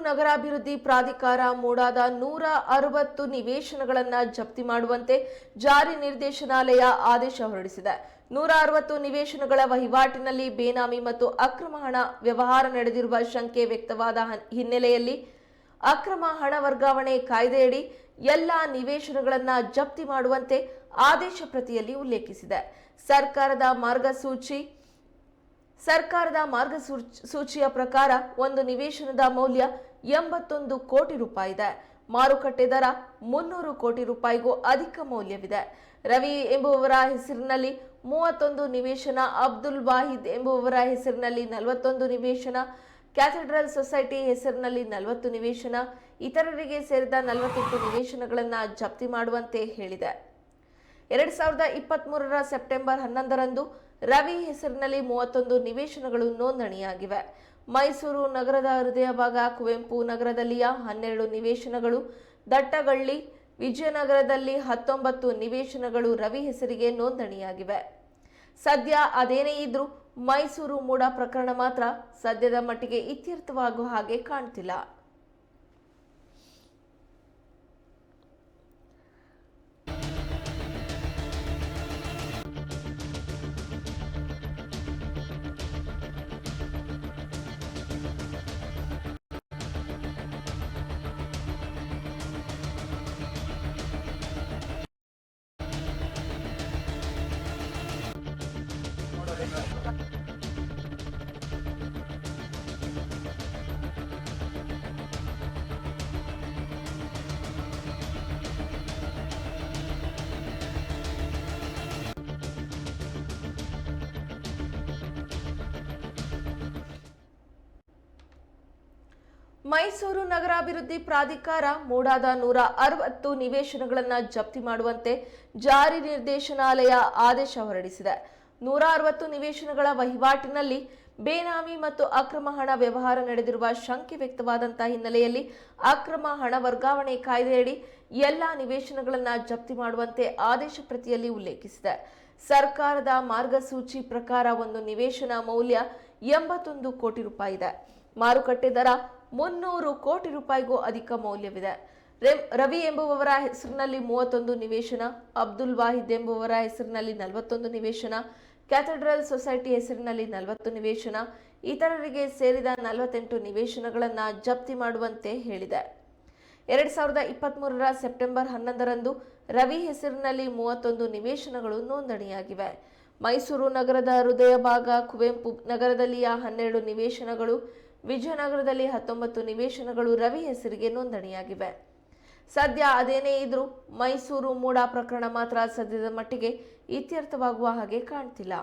ನಗರಾಭಿವೃದ್ಧಿ ಪ್ರಾಧಿಕಾರ ಮೂಡಾದ ನೂರ ಅರವತ್ತು ನಿವೇಶನಗಳನ್ನು ಜಪ್ತಿ ಮಾಡುವಂತೆ ಜಾರಿ ನಿರ್ದೇಶನಾಲಯ ಆದೇಶ ಹೊರಡಿಸಿದೆ. ನೂರ ಅರವತ್ತು ನಿವೇಶನಗಳ ವಹಿವಾಟಿನಲ್ಲಿ ಬೇನಾಮಿ ಮತ್ತು ಅಕ್ರಮ ಹಣ ವ್ಯವಹಾರ ನಡೆದಿರುವ ಶಂಕೆ ವ್ಯಕ್ತವಾದ ಹಿನ್ನೆಲೆಯಲ್ಲಿ ಅಕ್ರಮ ಹಣ ವರ್ಗಾವಣೆ ಕಾಯ್ದೆಯಡಿ ಎಲ್ಲ ನಿವೇಶನಗಳನ್ನು ಜಪ್ತಿ ಮಾಡುವಂತೆ ಆದೇಶ ಪ್ರತಿಯಲ್ಲಿ ಉಲ್ಲೇಖಿಸಿದೆ. ಸರ್ಕಾರದ ಮಾರ್ಗಸೂಚಿ, ಸರ್ಕಾರದ ಮಾರ್ಗಸೂಚಿಯ ಪ್ರಕಾರ ಒಂದು ನಿವೇಶನದ ಮೌಲ್ಯ ಎಂಬತ್ತೊಂದು ಕೋಟಿ ರೂಪಾಯಿ ಇದೆ. ಮಾರುಕಟ್ಟೆ ದರ ಮುನ್ನೂರು ಕೋಟಿ ರೂಪಾಯಿಗೂ ಅಧಿಕ ಮೌಲ್ಯವಿದೆ. ರವಿ ಎಂಬುವವರ ಹೆಸರಿನಲ್ಲಿ ಮೂವತ್ತೊಂದು ನಿವೇಶನ, ಅಬ್ದುಲ್ ವಾಹಿದ್ ಎಂಬುವವರ ಹೆಸರಿನಲ್ಲಿ ನಲವತ್ತೊಂದು ನಿವೇಶನ, ಕ್ಯಾಥೆಡ್ರಲ್ ಸೊಸೈಟಿ ಹೆಸರಿನಲ್ಲಿ ನಲವತ್ತು ನಿವೇಶನ, ಇತರರಿಗೆ ಸೇರಿದ ನಲವತ್ತೆಂಟು ನಿವೇಶನಗಳನ್ನು ಜಪ್ತಿ ಮಾಡುವಂತೆ ಹೇಳಿದೆ. ಎರಡ್ ಸಾವಿರದ ಇಪ್ಪತ್ಮೂರರ ಸೆಪ್ಟೆಂಬರ್ ಹನ್ನೊಂದರಂದು ರವಿ ಹೆಸರಿನಲ್ಲಿ ಮೂವತ್ತೊಂದು ನಿವೇಶನಗಳು ನೋಂದಣಿಯಾಗಿವೆ. ಮೈಸೂರು ನಗರದ ಹೃದಯ ಭಾಗ, ಕುವೆಂಪು ನಗರದಲ್ಲಿಯ ಹನ್ನೆರಡು ನಿವೇಶನಗಳು, ದಟ್ಟಗಳ್ಳಿ, ವಿಜಯನಗರದಲ್ಲಿ ಹತ್ತೊಂಬತ್ತು ನಿವೇಶನಗಳು ರವಿ ಹೆಸರಿಗೆ ನೋಂದಣಿಯಾಗಿವೆ. ಸದ್ಯ ಅದೇನೇ ಇದ್ರೂ ಮೈಸೂರು ಮೂಡ ಪ್ರಕರಣ ಮಾತ್ರ ಸದ್ಯದ ಮಟ್ಟಿಗೆ ಇತ್ಯರ್ಥವಾಗುವ ಹಾಗೆ ಕಾಣ್ತಿಲ್ಲ. ಮೈಸೂರು ನಗರಾಭಿವೃದ್ಧಿ ಪ್ರಾಧಿಕಾರ ಮೂಡಾದ ನೂರ ಅರವತ್ತು ನಿವೇಶನಗಳನ್ನು ಜಪ್ತಿ ಮಾಡುವಂತೆ ಜಾರಿ ನಿರ್ದೇಶನಾಲಯ ಆದೇಶ ಹೊರಡಿಸಿದೆ. ನೂರ ಅರವತ್ತು ನಿವೇಶನಗಳ ವಹಿವಾಟಿನಲ್ಲಿ ಬೇನಾಮಿ ಮತ್ತು ಅಕ್ರಮ ಹಣ ವ್ಯವಹಾರ ನಡೆದಿರುವ ಶಂಕೆ ವ್ಯಕ್ತವಾದಂತಹ ಹಿನ್ನೆಲೆಯಲ್ಲಿ ಅಕ್ರಮ ಹಣ ವರ್ಗಾವಣೆ ಕಾಯ್ದೆಯಡಿ ಎಲ್ಲ ನಿವೇಶನಗಳನ್ನು ಜಪ್ತಿ ಮಾಡುವಂತೆ ಆದೇಶ ಪ್ರತಿಯಲ್ಲಿ ಉಲ್ಲೇಖಿಸಿದೆ. ಸರ್ಕಾರದ ಮಾರ್ಗಸೂಚಿ ಪ್ರಕಾರ ಒಂದು ನಿವೇಶನ ಮೌಲ್ಯ ಎಂಬತ್ತೊಂದು ಕೋಟಿ ರೂಪಾಯಿ ಇದೆ. ಮಾರುಕಟ್ಟೆ ದರ ಮುನ್ನೂರು ಕೋಟಿ ರೂಪಾಯಿಗೂ ಅಧಿಕ ಮೌಲ್ಯವಿದೆ. ರವಿ ಎಂಬುವವರ ಹೆಸರಿನಲ್ಲಿ ಮೂವತ್ತೊಂದು ನಿವೇಶನ, ಅಬ್ದುಲ್ ವಾಹಿದ್ ಎಂಬುವವರ ಹೆಸರಿನಲ್ಲಿ ನಲವತ್ತೊಂದು ನಿವೇಶನ, ಕ್ಯಾಥೆಡ್ರಲ್ ಸೊಸೈಟಿ ಹೆಸರಿನಲ್ಲಿ ನಲವತ್ತು ನಿವೇಶನ, ಇತರರಿಗೆ ಸೇರಿದ ನಲವತ್ತೆಂಟು ನಿವೇಶನಗಳನ್ನು ಜಪ್ತಿ ಮಾಡುವಂತೆ ಹೇಳಿದೆ. ಎರಡ್ ಸಾವಿರದ ಇಪ್ಪತ್ತ್ಮೂರರ ಸೆಪ್ಟೆಂಬರ್ ಹನ್ನೊಂದರಂದು ರವಿ ಹೆಸರಿನಲ್ಲಿ ಮೂವತ್ತೊಂದು ನಿವೇಶನಗಳು ನೋಂದಣಿಯಾಗಿವೆ. ಮೈಸೂರು ನಗರದ ಹೃದಯ ಭಾಗ ಕುವೆಂಪು ನಗರದಲ್ಲಿಯ ಹನ್ನೆರಡು ನಿವೇಶನಗಳು, ವಿಜಯನಗರದಲ್ಲಿ ಹತ್ತೊಂಬತ್ತು ನಿವೇಶನಗಳು ರವಿ ಹೆಸರಿಗೆ ನೋಂದಣಿಯಾಗಿವೆ. ಸದ್ಯ ಅದೇನೇ ಇದ್ರೂ ಮೈಸೂರು ಮೂಡ ಪ್ರಕರಣ ಮಾತ್ರ ಸದ್ಯದ ಮಟ್ಟಿಗೆ ಇತ್ಯರ್ಥವಾಗುವ ಹಾಗೆ ಕಾಣ್ತಿಲ್ಲ.